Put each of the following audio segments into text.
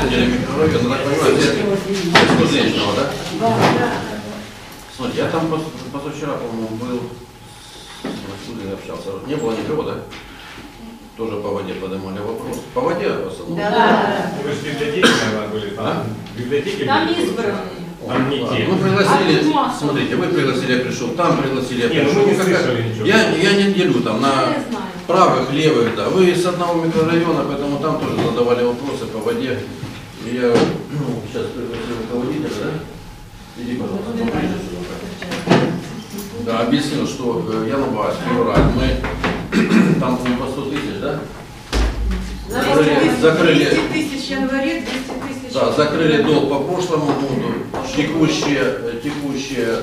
микрорайон, я так понимаю, это Кузнечного, да? Смотри, я там позавчера, по-моему, был, с Кудрин общался, не было никого, да? Тоже по воде поднимали вопрос. По воде в основном? Да. Вы же в библиотеке, наверное, были там. А? В библиотеке Там были? избранные. Там не те. Ну, пригласили, А смотрите, вы пригласили, я пришел, там пригласили, я Не, ну пришел. мы не слышали ничего. Я, я не делю там на Я знаю. Правых, левых, да. Вы из одного микрорайона, поэтому там тоже задавали вопросы по воде. И я ну, сейчас пригласил руководителя, да? Иди, пожалуйста, поближе сюда. Да, объяснил, что э, Яновас, февраль, мы там, по 100 тысяч, да? Закрыли, закрыли, 200 тысяч в январе, 200 тысяч. да, закрыли долг по прошлому году, текущие, э, текущие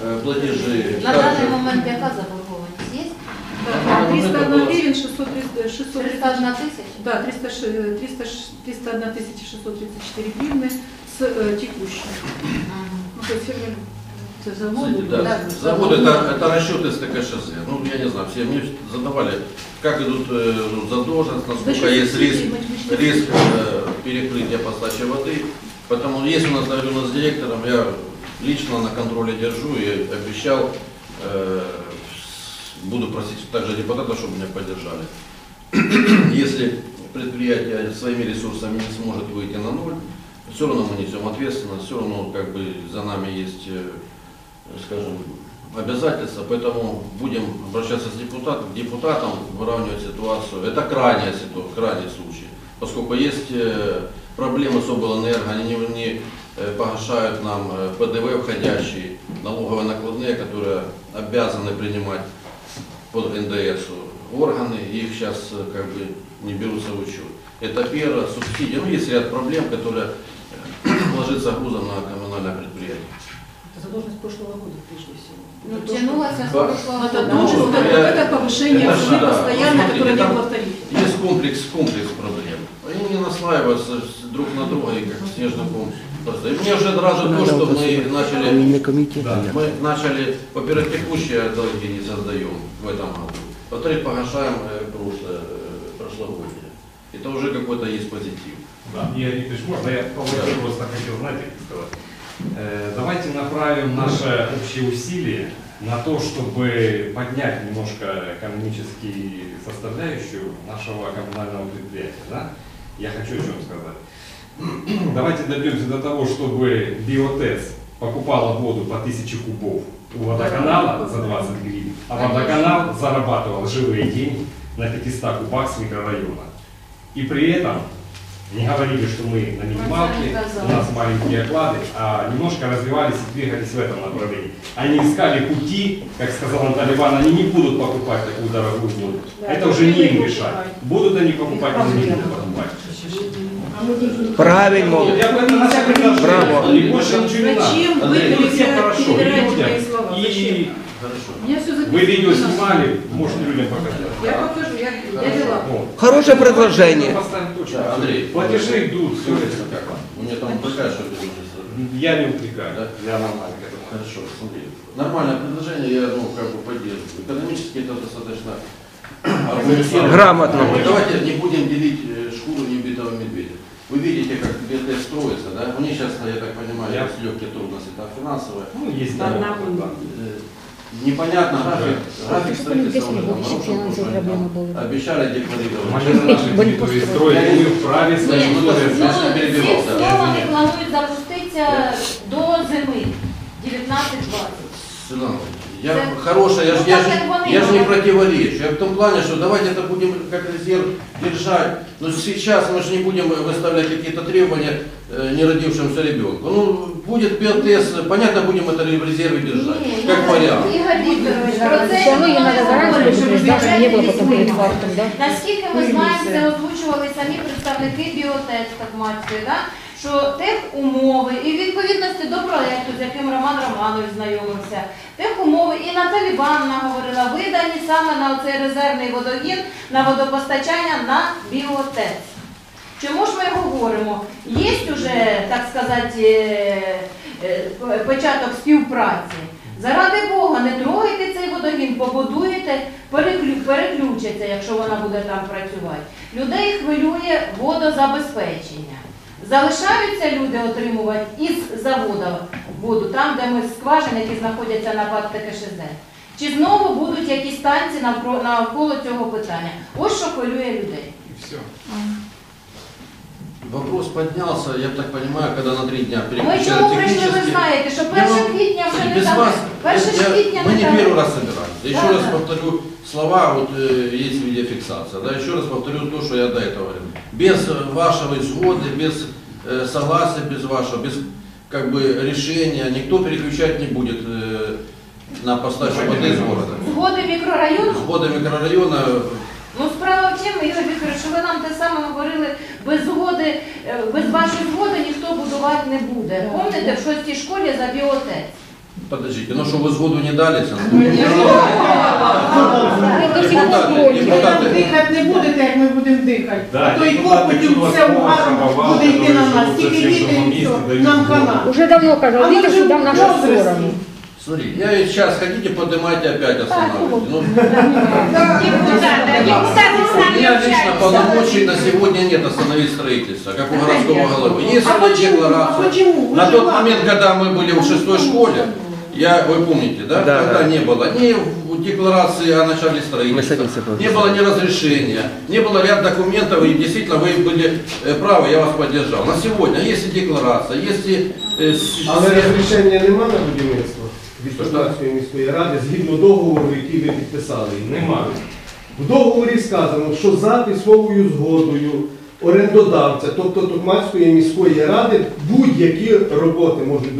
э, платежи. На Как же? момент яка заборгованість є? Да, 301 гривен 600, 600, 301 тисяча? да, 300, ш- 300, ш- 301 тысяча 634 гривны с э, текущей. Ну, то есть заводу. Кстати, да, завод это, это расчеты с ТКШЗ. Ну, я не знаю, все мне задавали, как идут э, ну, задолженность, насколько есть риск, риск э, перекрытия по сдаче воды. Поэтому если у нас договорено с директором, я лично на контроле держу и обещал, э, буду просить также депутата, чтобы меня поддержали. Если предприятие своими ресурсами не сможет выйти на ноль, все равно мы несем ответственность, все равно как бы за нами есть, э, скажем, обязательства, поэтому будем обращаться с депутатом, к депутатам, выравнивать ситуацию. Это крайняя ситуация, крайний случай, поскольку есть э, проблемы с облэнерго, они не, не, э, погашают нам ПДВ входящие, налоговые накладные, которые обязаны принимать под НДС органы, их сейчас э, как бы не берутся в учет. Это первое, субсидии. Ну, есть ряд проблем, которые э, ложится грузом на коммунальное предприятие. Задолженность прошлого года, прежде всего. Ну, з Да. прошлого Это года. тоже Ну, это повышение это цены да, постоянно, вот которое смотрите, не было в тарифе. Есть комплекс, комплекс проблем. Они не наслаиваются друг на друга и как снежный ком. Просто. И мне уже сразу то, что мы начали, мы начали, во-первых, текущие долги не создаем в этом году. Во-вторых, погашаем э, прошлое, э, прошлогоднее. Это уже какой-то есть позитив. Да. Игорь Викторович, можно я по просто хотел, знаете, сказать? Э, Давайте направим наше общее усилие на то, чтобы поднять немножко экономическую составляющую нашего коммунального предприятия. Да? Я хочу о чем сказать. Давайте добьемся до того, чтобы Биотес покупала воду по 1000 кубов у водоканала за 20 гривен, а водоканал зарабатывал живые деньги на 500 кубах с микрорайона. И при этом не говорили, что мы на минималке, у нас маленькие оклады, а немножко развивались и двигались в этом направлении. Они искали пути, как сказал Наталья Ивановна, они не будут покупать такую дорогую воду. Да, Это уже не им решать. Будут они покупать или не будут покупать. Правильно. Браво. Зачем вы Ну, перебираете слова? Зачем? Вы видео снимали, может людям показать. Я покажу, я, я вела. Хорошее предложение. Да, Андрей. Платежи идут, все это. как вам? У меня там такая, что Я не упрекаю. Да? Я нормально. Хорошо, смотри. Нормальное предложение, я ну, как бы поддерживаю. Экономически это достаточно. Грамотно. Но Давайте не будем делить э, шкуру небитого медведя. Вы видите, как БТ строится, да? У них сейчас, я так понимаю, Я- есть легкие трудности там финансовые. Ну, есть Да, да, нормально. да. Э, Непонятно, график, график строительства уже там нарушен, потому что обещали декларировать. Они территории строят, мы вправе свои ну, условия. Ці да. слова вони планують запуститися до зими 19-20. Сынок, Я Да. хорошая, я, ж- Ну, я, так ж- как вони я же не говорять. противоречу. Я в том плане, что давайте это будем как резерв держать. Но сейчас мы же не будем выставлять какие-то требования э, неродившемуся ребенку. Ну, будет ПТС, понятно, будем это в резерве держать. Ні, как Ігор- вариант. Ігор Вікторович, про це Все равно ее надо заранее говорить, щоб предупреждать, чтобы не было потом бюджетні перед фактом, да? Наскільки ми знаємо, це озвучували самі представники біотеч Токмацької, да? Що тих умови і відповідності до проєкту, з яким Роман Романович знайомився, тих умови і Наталі Івановна говорила, видані саме на цей резервний водогін на водопостачання на біотець. Чому ж ми говоримо? Є вже, так сказати, е, е, початок співпраці. Заради Бога, не трогайте цей водогін, побудуєте, переклю- якщо вона буде там працювати. Людей хвилює водозабезпечення. залишаються люди отримувати із заводу воду, там, де ми скважини, які знаходяться на ПАТ ТКШЗ. Чи знову будуть якісь танці навкро- навколо цього питання? Ось що хвилює людей. И все. Вопрос поднялся, я так понимаю, когда на три дня Ми переключили чому прийшли, ви технически. знаєте, що Я 1 вам- квітня вже не Без там. вас, 1 я- квітня мы не не там. первый раз собирались. Еще Да, раз да. повторю слова, вот э, есть видеофиксация, да, еще раз повторю то, что я до этого говорил. Без э, вашего изгода, без э, согласия, без вашего, без как бы решения, никто переключать не будет э, на поставщик воды из города. Згоди мікрорайону Схода микрорайона Ну, справа в чому, Ігор Вікторович, що ви нам те саме говорили, без згоди, е, без вашої згоди ніхто будувати не буде. Пам'ятаєте, в шостій школі за біотець? Подождите, ну что вы сгоду не дали? Сан? до сих пор Депутаты, против. депутаты, Дихати не будете, як ми будемо дихати. Да, а то і депутати попитів чудо все спору, угаром шаговали, буде йти на думаю, нас. що Тільки це діти всім і все, місті дають нам згоду. хана. Уже давно казал, А видите, мы что же дам нашу возрасте. сторону. Смотри, я ведь сейчас хотите, поднимайте опять останавливайте. Ну, У меня лично полномочий на сегодня нет остановить строительство, как у городского головы. Есть А ли почему? А декларация? почему? Вы На же тот власть. момент, когда мы были в шестой школе, я, вы помните, да, Да, когда да. не было ни в декларации о начале строительства, садимся по- не было ни разрешения, не было ряд документов, и действительно вы были э, правы, я вас поддержал. На сегодня есть и декларация, есть и э, с- Але с- розрішення нема на будівництво від Що ж? Полтавської міської ради згідно договору, який ви підписали. Нема. В договорі сказано, що за письмовою згодою орендодавця, тобто Токмацької міської ради, будь-які роботи можуть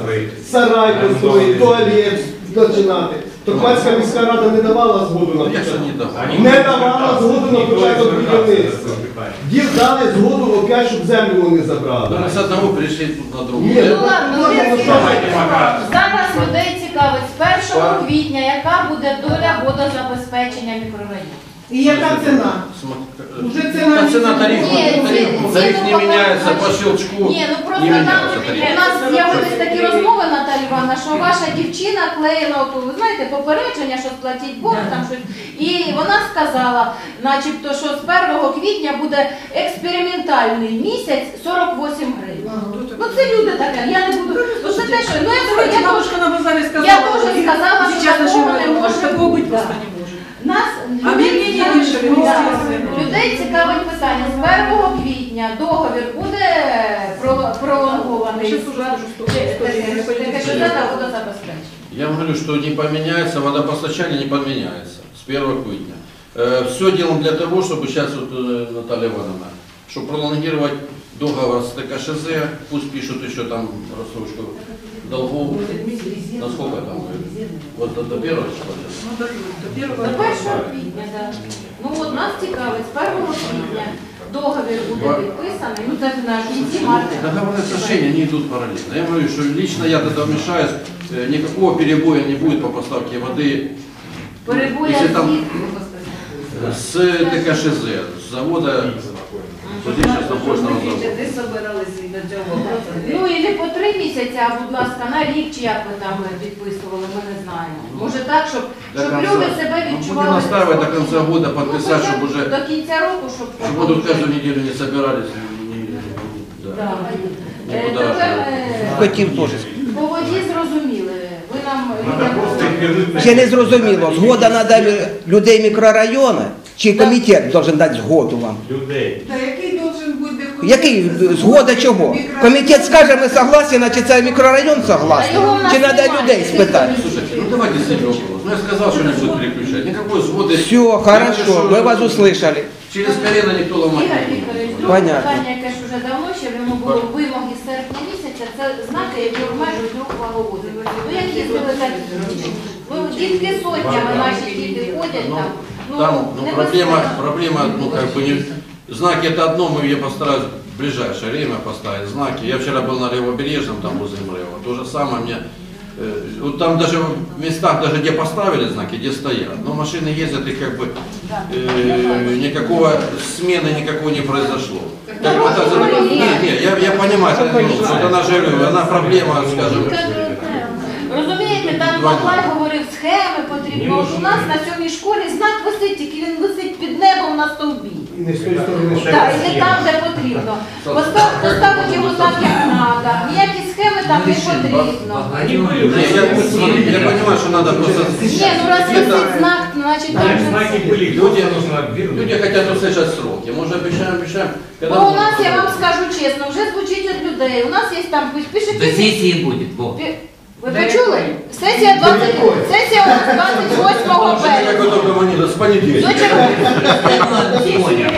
строительство. Сарай построїть, туалет починати. Токмацька міська рада не давала згоду на Ну, початок. не давала згоду на початок будівництва. Їм дали згоду опять, щоб землю вони забрали. Мы с одного пришли тут на другое. Ні, Ну ладно, ну, ви ну, зараз людей цікавить з 1 квітня, яка буде доля водозабезпечення мікрорайону. І яка ціна? Уже ціна цена ціна. тариф, Ні, тариф, ці- тариф не меняется по щелчку. Ні, ну не просто там тариф. у нас з'явились такі розмови, Наталі Івановна, що ваша дівчина клеїла, ото, ви знаєте, попередження, що сплатіть борг, там щось. І вона сказала, начебто, що з 1 квітня буде експериментальний місяць 48 гривень. Ну це люди таке, я не буду. Ну це те, що ну я говорю, я на базаре сказала, Я тоже сказала, что сейчас такого не может такого быть просто да. не может. Нас Об'явлення людей людей цікавить питання. З 1 квітня договір буде про- пролонгований. Сейчас уже Е, уже е, что е, таке, що це та водозабезпечення. Я вам говорю, что не поменяется, водопостачание не поменяется с 1 квитня. Все делаем для того, чтобы сейчас вот э, Наталья Ивановна, чтобы пролонгировать договор с ТКШЗ, пусть пишут еще там рассрочку долгов, на сколько там, э, вот до, до первого числа. Ну, до, до первого. До 1 квітня, так. Ну от нас цікавить, з 1 квітня договір буде підписаний, ну це на кінці марта. Договорные соглашения, они идут параллельно. Я говорю, что лично я тогда вмешаюсь, э, никакого перебоя не будет по поставке воды Перебоя Якщо там- звідки? э, с ТКШЗ, с завода, вот здесь сейчас напрочного завода. Ну, і по три місяці, а будь ласка, на рік, чи як ви там підписували, ми не знаємо. Може так, щоб, До щоб конца. люди себе Ну, відчували. Будем настаивать до конца года, Ну, подписать, хоча б уже, До кінця року, щоб... чтобы тут каждую неделю не собирались. не- не- да. Да. Е. Тепер е, Хотів теж. по воді зрозуміли. Ви нам... На Ще не зрозуміло, згода надає людей мікрорайону, чи комітет должен дати згоду вам? людей. Який згода чого? Комітет скаже, ми согласні, значить це мікрорайон согласний. Чи треба людей спитати? Слушайте, ну давайте серьезно. Ну я сказал, что не будет переключать. Никакой сгоды. Все, Я хорошо, решил, ми вас что услышали. Через колено никто ломать Ігор не будет. Вікторович, друге Понятно. питання, яке ж вже давно, ще воно було вимоги з серпня місяця, це знаки, які обмежують рух ваговозів. Ну як їздили так? Ну дітки сотнями наші діти ходять Ну, там. Там ну, небезпечно. проблема, проблема, ну как бы не... Знаки это одно, мы я постараюсь в ближайшее время поставить знаки. Я вчера был на Левобережном, там возле Мрева. То же самое мне... э, Вот там даже в местах, даже где поставили знаки, где стоят. Но машины ездят и как бы э, никакого смены никакой не произошло. Как бы это- Дороги не, не, я, я понимаю, это, ну, что она же, она проблема, скажем, Розумієте, там Два Баклай дні. говорив, схеми Ні, потрібно. ну, От У нас на сьомій школі знак висить, тільки він висить під небом на стовбі. не з тої сторони, що Так, і не там, де потрібно. Постав- Поставити його так, як треба. Ніякі схеми там не потрібно. Они были. Не, я, смотрите, я понимаю, что надо просто... Ні, ну раз где-то висить знак, значить там Так, же знаки все. были, Люди- люди нужно вернуть. Люди хотят услышать сроки. Мы уже обещаем, обещаем. Когда Бо у будет нас, я вам срок? скажу чесно, вже звучить від людей. У нас є там пише До сессии будет, вот. Ви почули? Сесія 20, сесія 28 Слушайте, Какой березня. с понедельника. До? Понял.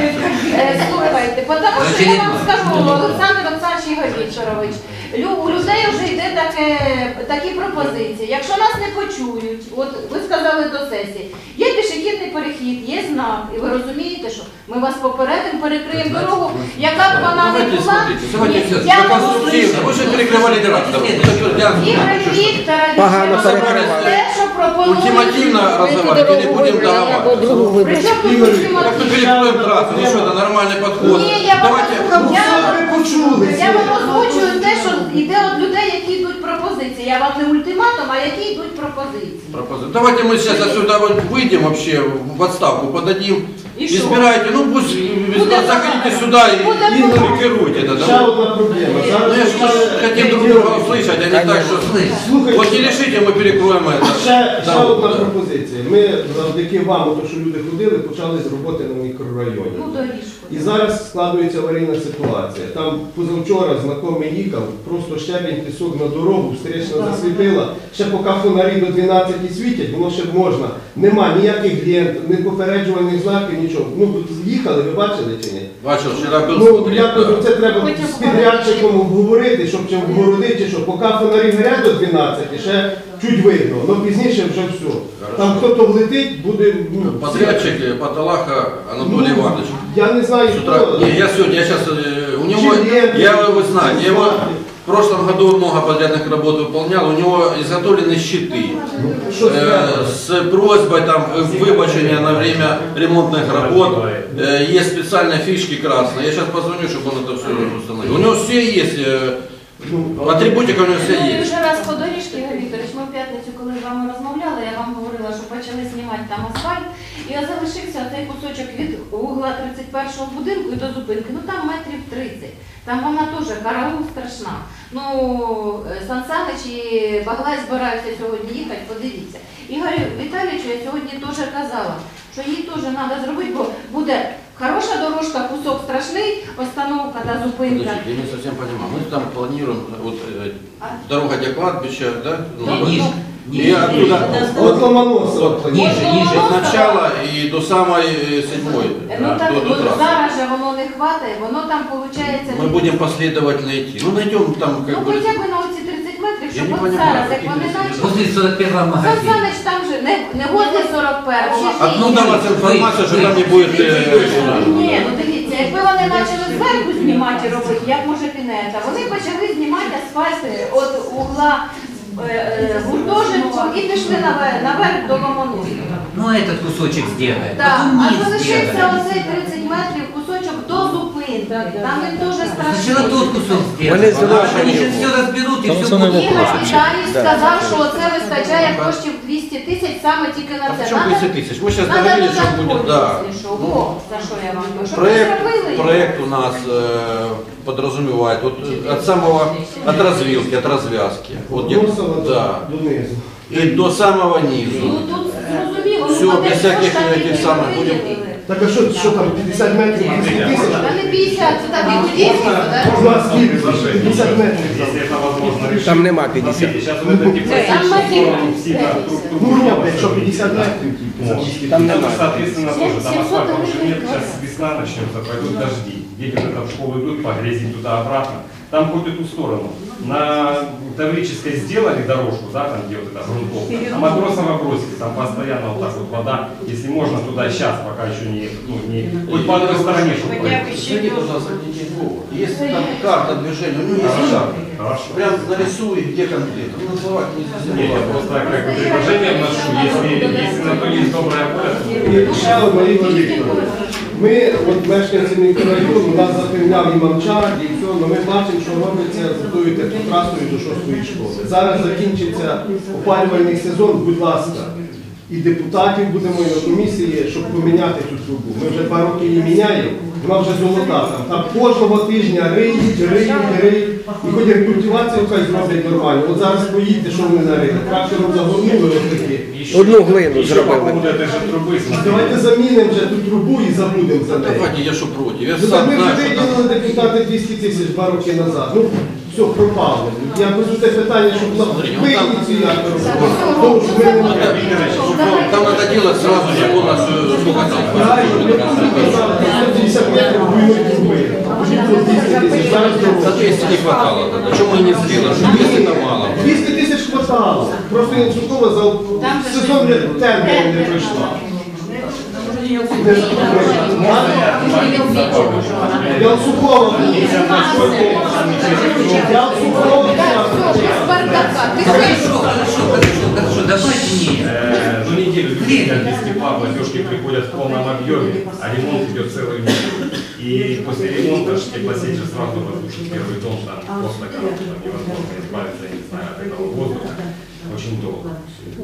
Е, Слухайте, тому що я вам скажу, Олександр Олександрович Ігор Вікторович, лю- у людей вже йде таке, такі пропозиції. Якщо нас не почують, от ви сказали до сесії, є пішохідний перехід, є знак, і ви розумієте, що ми вас попередимо, перекриємо дорогу, яка б вона не Давайте, була. смотрите, давайте Ні, все. я Вы вам конструктивно. Вы же перекрывали директора. Ігор Вікторович, Погано я вам перекривали. те, що пропонують. Ультимативно разговаривать или будем договариваться? Причому тут Ігор, Так мы ультимативно? перекроем трассу, ну что, это нормальный подход. Ні, я вам, Давайте... я, ви почули. я вам озвучую те, що йде від людей, які йдуть пропозиції. Я вам не ультиматум, а які йдуть пропозиції. Пропозиция. Давайте ми зараз отсюда вот выйдем в отставку подадим. И что? Избирайте, ну пусть Буде заходите багато. сюда и, Буде и багато. блокируйте это. ще да. одна проблема. Ну Зараз я же мы же хотим друг друга услышать, а не так, что... Слухайте, Вот не решите, мы перекроем это. Ще, ще Да, одна да. пропозиція. Ми завдяки вам, то що люди ходили, почали з роботи на мікрорайоні. Ну, доріжку. І зараз складується аварійна ситуація. Там позавчора знайомий їхав, просто щебень, пісок на дорогу, встрічна засліпила. Ще поки фонарі до 12 світять, воно ще можна. Нема ніяких лент, ні попереджувальних знаків, нічого. Ну, їхали, ви бачили чи ні? Бачил, вчера был Ну, смотрел, я кажу, це треба Потім з підрядчиком обговорити, щоб чим вгородити, що поки фонарі горять до 12, ще чуть видно, але пізніше вже все. Там хто-то влетить, буде... ну, Подрядчик э, Паталаха Анатолий Ну, Иванович. Я не знаю, С утра, хто. не, я сегодня, я сейчас, у него, Жилет, я его знаю, я его в прошлом году много подрядных работ выполнял, у него изготовлены щиты. Що Э, зв'язано? с просьбой там э, выбачения на время ремонтных работ. Э, Есть специальные фишки красные. Я сейчас позвоню, чтобы он это все установил. У него все есть. э, Атрибутика у него все Ну, і есть. вже раз по доріжці, Ігор Вікторович, ми в п'ятницю, коли з вами розмовляли, я вам говорила, що почали знімати там асфальт, і залишився цей кусочок від угла 31-го будинку і до зупинки. Ну там метрів 30. Там вона теж караул страшна. Ну, е, Сан Санич і Баглай збираються сьогодні їхати, подивіться. Ігорю Віталійовичу я сьогодні теж казала, що їй теж треба зробити, бо буде хороша дорожка, кусок страшний, остановка та зупинка. Подождите, я не совсем понимаю. Мы там планируем, вот э, дорога до кладбища, да? Ну, И ниже. оттуда, От Ломоносова. Вот, Ниже, ниже. от начала и до самой э, седьмой, Ну да, так до, до от трассы. зараз же воно не хватає, воно там виходить. Мы будем последовательно идти. Ну, найдем там, Ну как бы... хоча б на оці 30 метрів, Я щоб не от понимаю, зараз, як какие вони здесь начали. Возле 41 Сан магазина. Санич там же не, не возле 41 Откуда у вас информация, что там не будет... э, Ні, ну дивіться, якби вони почали зверху знімати і робити, як може пінета, вони почали знімати асфальт від угла е, е, гуртожитку і пішли наверх, наверх до Ломоносова. Ну, этот кусочек сделает. Да, Потом а низ залишився сделает. оцей 30 метрів. Там він дуже Сначала страшний. тот кусок Вони сделают. зробили Они же його. все разберут и Там все це не будет. Ігор вопрос. Віталій Да. сказав, що це вистачає коштів 200 тисяч саме тільки на А це. почему Надо- 200 тысяч? Мы сейчас Надо договорились, что додаткові, будет... Да. якщо що. Во, за що я вам кажу. Щоб ви Проект, зробили його. проект у нас э, подразумевает вот, э, от самого, от развилки, от развязки. Вот где- Ломоносова да. донизу. И до самого Ну низу. тут зрозуміло, Всё, ну, без те всяких кошти, этих які самих ви будемо- виділили. Так а що, що там, 50 метрів, 200 тисяч? Та не 50, це так і дійсно, так? Можна скільки? 50 метрів. Если это возможно решить. Там нема 50. Смотрите, сейчас вот эта гипотетическая мотив. сторону всегда друг к другу Ну, ні, подходит. якщо 50 метрів тільки за 200 Там Там, нема. соответственно, тоже там 700 асфальта уже гривен нет, сейчас квадрат. весна начнется, пойдут дожди. Дети уже там в школу идут, погрязить туда-обратно. Там хоть эту сторону. На Таврической сделали дорожку, да, там где вот эта грунтовка, а Матросова бросили, там постоянно вот так вот вода, если можно туда сейчас, пока еще не, ну, не, хоть по одной стороне, чтобы пройти. Зайди, пожалуйста, в Никитову. Есть там карта движения, у него есть Хорошо, карта. хорошо. Прям нарисуй, где конкретно. Ну, называть нельзя. Нет, я просто как бы предложение вношу, если, если на то есть добрая воля, то І ще одна Ігор Вікторович. Ми, от мешканці мікрорайону, нас запевняв і мамчар, і все, але ми бачимо, що робиться з тою теплотрасою до шостої школи. Зараз закінчиться опалювальний сезон, будь ласка. і депутатів будемо і на комісії, щоб поміняти цю трубу. Ми вже два роки її міняємо, вона вже золота там. Там кожного тижня риють, риють, риють. І хоч як культивацію хай зроблять нормально. От зараз поїдьте, що вони нарили. Трактором загорнули отакі. Одну глину зробили. Давайте замінимо вже ту трубу і забудемо за неї. Давайте, я що проти. Ну, ми вже знаю, депутати 200 тисяч два роки назад. Ну, все, пропало. Я кажу те питання, щоб на- ну, ви ініціатор. ми не маємо. Там надо делать сразу же у нас э, 50. За 200 не хватало тогда. Чего мы не сделали? 200 это мало. 200 тысяч хватало. Просто я Янчукова за сезон термин не пройшла. Я Ялцукова. Я Ты хорошо, хорошо, хорошо. Давайте не. Э, Ну, неделю без тепла платежки приходят в полном объеме, а ремонт идет целый месяц. И после ремонта теплосеть же сразу разрушит первый дом, там просто короче, там невозможно избавиться, я не знаю, от этого воздуха очень долго.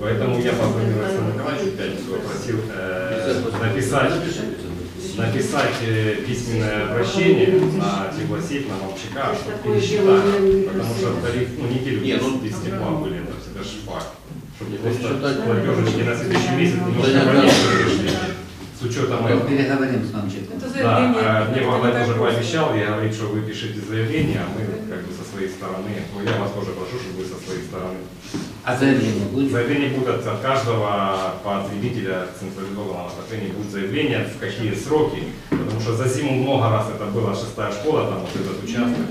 Поэтому я позвонил Александру Николаевичу в пятницу, попросил э, написать, написать э, письменное обращение на теплосеть, на Молчака, чтобы пересчитали, потому что тариф, ну, неделю Не, без, ну, без тепла были, это, это же факт. На следующий месяц. С учетом этого. Переговорим с. Это Да, заявление. а мне Это тоже пообещал, я говорит, что вы пишете заявление, а мы как бы со своей стороны, ну я вас тоже прошу, чтобы вы со своей стороны. А заявление будет? Заявление будет от, от каждого потребителя централизованного отопления будет заявление, в какие сроки, потому что за зиму много раз это была шестая школа, там вот этот участок.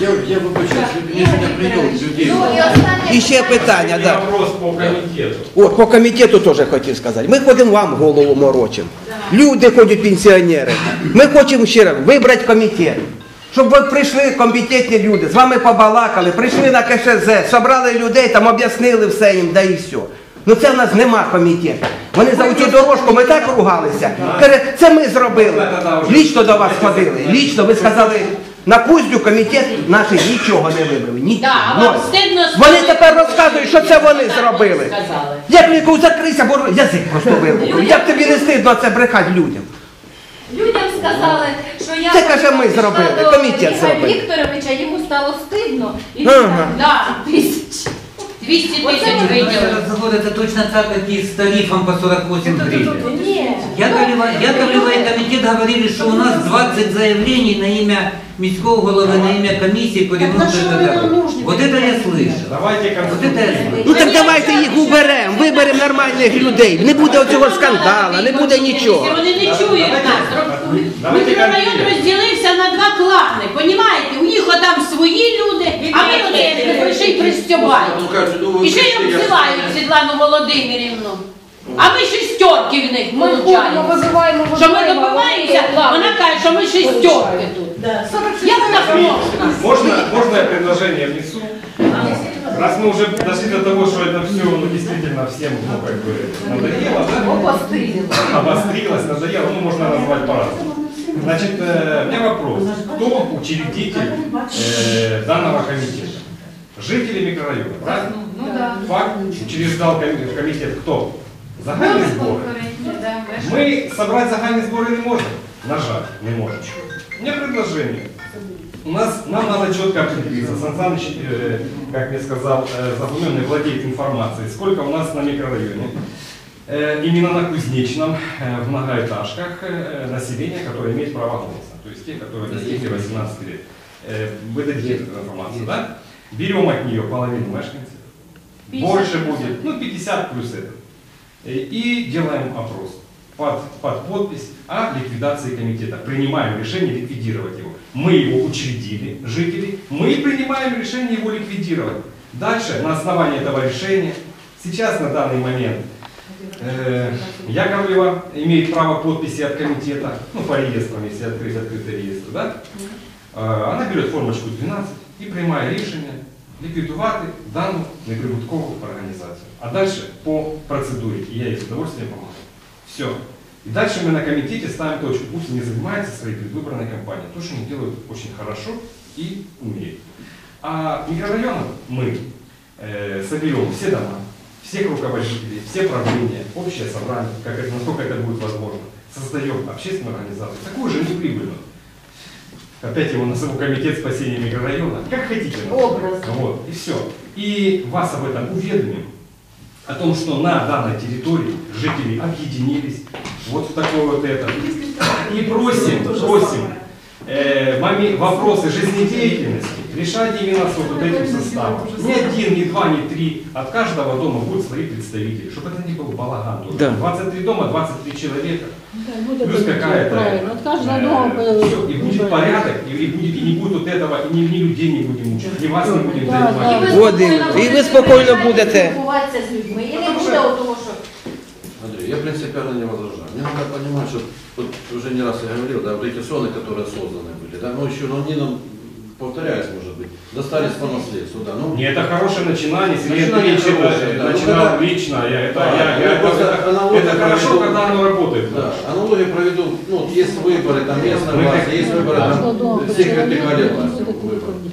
Я, я выбачаюсь, мне сегодня прием людей. Ну і останнє І ще питання, И да. вопрос по комитету. От по комітету теж хотів сказати. Ми ходимо вам голову морочимо. Люди ходять пенсіонери. Ми хочемо ще раз вибрати комітет. Щоб ви прийшли компетентні люди, з вами побалакали, прийшли на КШЗ, собрали людей, там об'яснили все їм, да і все. Ну це в нас нема комітету. Вони за цю дорожку, ми так ругалися. Каже, це ми зробили. Лічно до вас ходили. Лічно ви сказали, на кузню комітет наш нічого не вибрав. Ні. Да, а вам Ноль. стидно Вони тепер розказують, що це вони так зробили. сказали. Як ліку закрийся, бо язик просто вибухнув. Як тобі не стидно це брехати людям? Людям сказали, що я Це, каже, ми прийшла зробили, до комітет зробив. Вікторовича, йому стало стидно. І він Ага. так, да, тисяч. 200 тисяч виділили. разговор это точно так, как и с тарифом по 48 гривен. Ні. Яковлева, Яковлева и комитет говорили, что у нас 20 заявлений на имя міського голови, на имя комиссии по ремонту этой дороги. Вот это я слышал. Давайте Вот это я слышал. Ну так давайте їх уберемо, виберемо нормальних людей. Не буде оцього скандалу, не буде нічого. Вони не чують нас. Давайте Мікрорайон конкретно. розділився на два клани, понімаєте? У них отам свої люди, а ми оце прийшли і пристьобаємо. Ну, кажуть, ну, ви І ще й прийшли, я- обзивають Світлану Володимирівну. А ми шестерки в них Ми ходимо, получаємо. визиваємо, Що ми визиваємо, добиваємося, ладно. вона каже, що ми шестерки тут. Як так можна? Можно, можно я предложение внесу? Раз мы уже дошли до того, что это все ну, действительно всем ну, как бы надоело, да? обострилось, надоело, ну можно назвать по-разному. Значит, э, у меня вопрос. Кто учредитель э, данного комитета? Жители микрорайона, правильно? Ну да. Факт, учреждал коми- комитет кто? Загальный сбор. Да, Мы собрать загальные сборы не можем. На жаль, не можем. У меня предложение. У нас, нам надо четко определиться. Сан Саныч, э, как мне сказал, э, Загуменный владеет информацией, сколько у нас на микрорайоне. Э, именно на Кузнечном, э, в многоэтажках, э, население, которое имеет право голоса. То есть те, которые достигли 18 лет. Э, вы дадите эту информацию, да? Берем от нее половину мешканцев. Больше будет, ну 50 плюс это. Э, И делаем опрос под, под подпись о ликвидации комитета. Принимаем решение ликвидировать его. Мы его учредили, жители, мы принимаем решение его ликвидировать. Дальше, на основании этого решения, сейчас на данный момент э, Яковлева имеет право подписи от комитета, ну по реестрам, если открыть открытый реестр, да? Э, Она берет формочку 12 і приймає рішення ліквідувати дану неприбуткову організацію. А дальше по процедуре, и я ей с удовольствием помогу. Все. И дальше мы на комитете ставим точку. Пусть они занимаются своей предвыборной кампанией. То, что они делают очень хорошо и умеют. А микрорайоном мы э, соберем все дома, всех руководителей, все правления, общее собрание, как это, насколько это будет возможно, создаем общественную организацию, такую же неприбыльную. Опять его назову комитет спасения микрорайона, как хотите. Образно. Вот, и все. И вас об этом уведомим, о том, что на данной территории жители объединились вот в такой вот это. И просим, просим э, моме- вопросы жизнедеятельности решать именно с вот этим составом. Не один, не два, не три. От каждого дома будут свои представители, чтобы это не был балаган. тоже. Да. 23 дома, 23 человека. Да, вот Плюс это какая-то... правильно. От каждого э, дома по- всё, и будет порядок, и, и будет, и не будет вот этого, и ни, ни людей не будем мучить, ни вас не будем Да, занимать. да. Вот, і- і ви спокійно будете. спілкуватися з людьми. І не буде того, що Андрей, я принципиально не возражаю. Мне надо понимать, что вот уже не раз я говорил, да, вот эти зоны, которые созданы были, да, ну еще, ну они нам, повторяюсь, может быть, достались по наследству, да, ну, Не, это хорошее начинание, Начинание Андреевич это хорошее, да. Начинал когда- лично, я, это, Да, я, я я, просто это, это хорошо, проведу. когда оно работает. Да, аналогию проведу, ну, вот есть выборы, там местная власть, есть выборы, Да. там, всех вертикалей власти.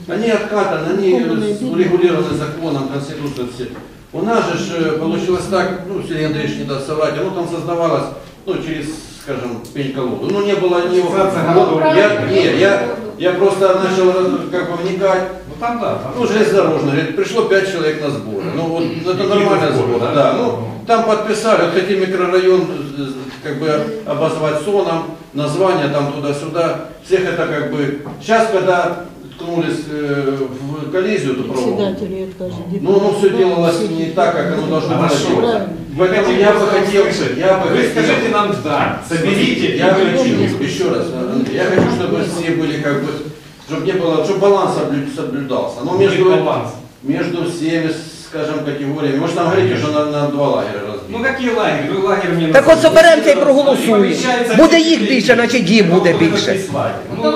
Они откатаны, они урегулированы законом, конституцией, все. У нас же э, получилось так, ну, Сергей Андреевич не даст соврать, оно там создавалось, ну, через, скажем, пень-колоду. Ну, не было ни... Городов. я, не, я, я просто начал э, как бы вникать, Ну там да. Там, ну, железнодорожный, говорит, пришло пять человек на сборы. Ну, вот это нормальный сбор, да? да. Ну, там подписали, вот хотим микрорайон э, как бы обозвать соном, название там туда-сюда. Всех это как бы... Сейчас, когда ткнулись э, в коллизию, то провод, Председатели откажут. ну, оно все делалось не так, как оно должно было Хорошо. делаться. Вы Поэтому хотите я бы просто хотел, услышать? я бы Вы хотел- скажите нам да, соберите, я и хочу, включите. еще раз, Андрей, я хочу, чтобы все были как бы, чтобы не было, чтобы баланс соблю- соблюдался. Но Будет между, баланс. между всеми, скажем, категориями. Вы же там говорите, что на, на два лагеря разбили. Ну какие лагеры? Вы лагерь мне Так от назовите. соберемося і проголосуємо. Поміщається Буде всі їх люди. більше, значить їх буде Ну, більше. якийсь лагерь. Ну,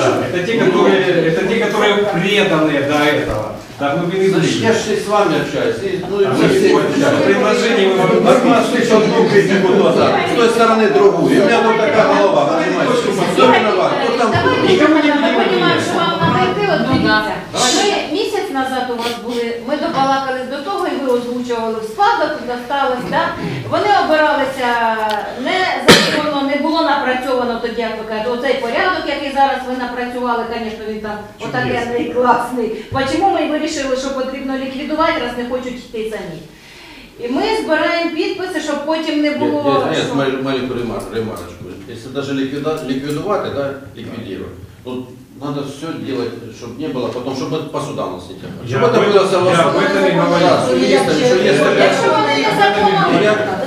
да, это те, которые, это те, которые преданные до этого, до глубины Значит, я же с вами общаюсь. И, ну, и А мы предложение вы От вас слышал одну критику назад, с той стороны другую. И у меня тут такая голова, понимаете? У вас були, ми добалакались до того, і ви озвучували в складах, досталось, да? Вони обиралися незаконно, не було напрацьовано тоді, як ви кажете, оцей порядок, який зараз ви напрацювали, звісно, він там отакенний класний. Чому ми вирішили, що потрібно ліквідувати, раз не хочуть йти самі? І ми збираємо підписи, щоб потім не було. Нет, нет, що- мал- маленькую ремар- ремарочку. Даже ликвида- ликвидовать, да, то надо все делать, чтобы не было потом, чтобы это по судам нас не тягало. Я Чтобы об это этом- было я об согласовано. этом и говорю. Да, с юристами, что есть такая- Якщо вони незаконно,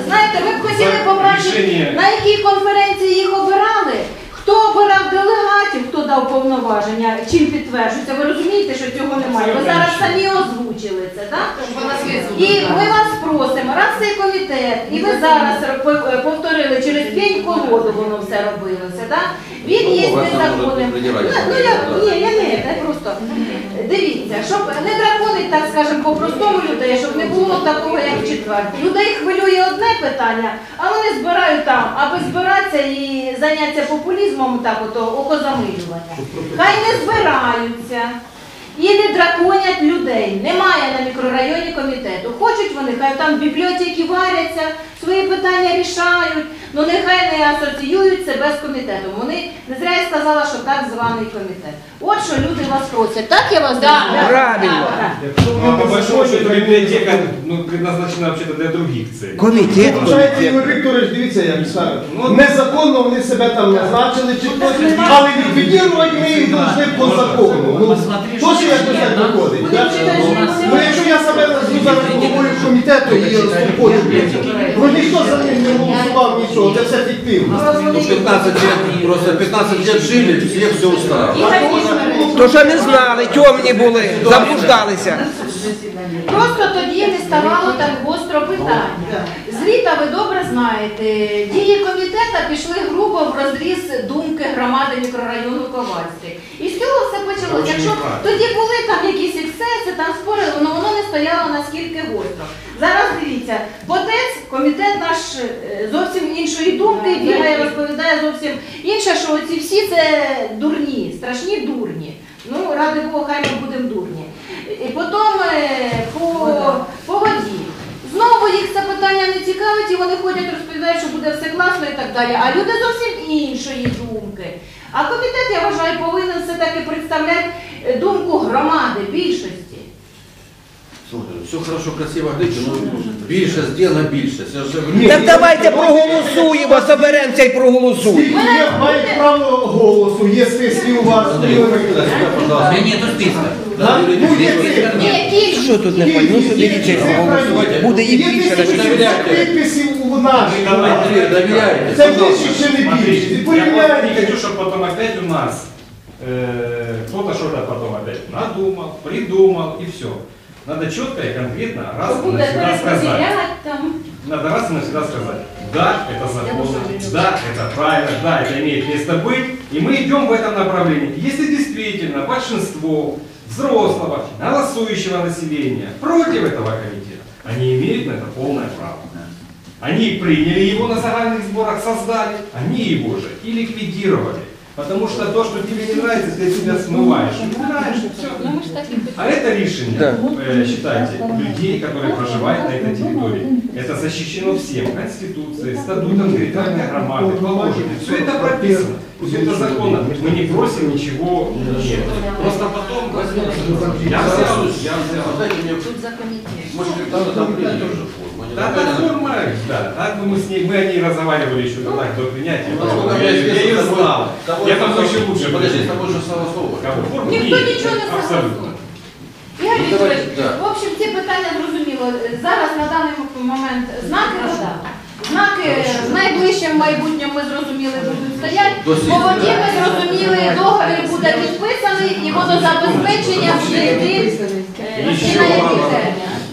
знаєте, ви б хотіли За побачити, рішення. на якій конференції їх обирали, хто обирав делегатів, хто дав повноваження, чим підтверджується. Ви розумієте, що цього немає. Ви зараз самі озвучили це, так? І ми вас просимо, раз цей комітет, і ви зараз ро- повторили через п'ять колоду воно все робилося, так? Він є незаконним. може Ну, ну, я, ні, я не, я просто дивіться, щоб не драконить, так скажемо, по-простому людей, щоб не було такого, як в четвер. Людей хвилює одне питання, а вони збирають там, аби збиратися і зайнятися популізмом, так ото окозамилювання. Хай не збираються. І не драконять людей. Немає на мікрорайоні комітету. Хочуть вони, хай там бібліотеки варяться, свої питання рішають, ну нехай не асоціюють себе з комітетом. Вони не зря я сказала, що так званий комітет. От що люди вас просять. Так я вас Да. Правильно. Ну, а по большому счету библиотека ну, предназначена вообще-то для других целей. Комітет, Вважаєте. Ігор Вікторович, дивіться, як скажуть. Ну, Незаконно вони себе там назначили чи хтось, але ліквідувати ми їх повинні по закону. Ну, то що якось так виходить. Ну, якщо я себе назву зараз головою комітету і розпочу, ну ніхто за ним не голосував нічого, це все фіктивно. Ну, 15 лет, просто 15 лет жили, всех все устраивало. То що не знали, темні були, заблуждалися. Просто тоді не ставало так гостро питання. З літа ви добре знаєте, дії комітету пішли грубо в розріз думки громади мікрорайону Ковальський. І з цього все почалося. Якщо тоді були там якісь ексцеси, там спорили, але воно не стояло наскільки гостро. Зараз дивіться, ботець, комітет наш е, зовсім іншої думки, бігає, розповідає зовсім інше, що ці всі це дурні, страшні дурні. Ну, ради Бога, хай ми будемо дурні. І потім е, по ну по воді. Знову їх це питання не цікавить, і вони ходять, розповідають, що буде все класно і так далі. А люди зовсім іншої думки. А комітет, я вважаю, повинен все-таки представляти е, думку громади більшості. Все хорошо, красиво говорите, но більше сделано більше. Це Так давайте проголосуємо, соберемося і проголосуємо. Є, мають право голосу, є списки у вас. Пожалуйста. Да нет, списка. Да? Ну, є цифра. Що тут не пойму? Ну собі дітей проголосують. Буде їх Є більше. тисячі підписів у нашій. Андрій? Це більше чи не більше? І я не порівняйте. хочу, чтобы потом опять у нас э, кто-то что-то потом опять надумал, придумал и все. Надо четко и конкретно раз и навсегда сказать. Надо раз и навсегда сказать, да, это законно, да, это правильно, да, это имеет место быть, и мы идем в этом направлении. Если действительно большинство взрослого, голосующего населения против этого комитета, они имеют на это полное право. Они приняли его на загальных сборах, создали, они его же и ликвидировали. Потому что то, что тебе не нравится, ты себя смываешь. Убираешь, и все. Ну А это решение, Да. э, считайте, людей, которые проживают на этой территории. Это защищено всем, Конституцией, статутом территориальной громады, положено. Все это прописано, все это законно. Мы не просим ничего нет. Просто потом я взял, я взял. Может, когда-то там форму. они Да, нормально. да, форма, да, так бы мы с ней, мы о ней разговаривали еще тогда, до принятия. Насколько Я, мне я известно, ее с тобой- знал. с тобой Я там само- еще лучше Подожди, с понимаю. тобой же согласовывали. Кого? Форму? Ніхто Нет, нічого не Абсолютно. Ігор Ну, Вікторович, давайте, да. в общем, ці питання зрозуміло. Зараз на даний момент знаки вода. Знаки в найближчому майбутньому ми зрозуміли будуть стоять. До сих По воді ми зрозуміли, договір буде підписаний і водозабезпечення буде йти е, І всі що на який вам?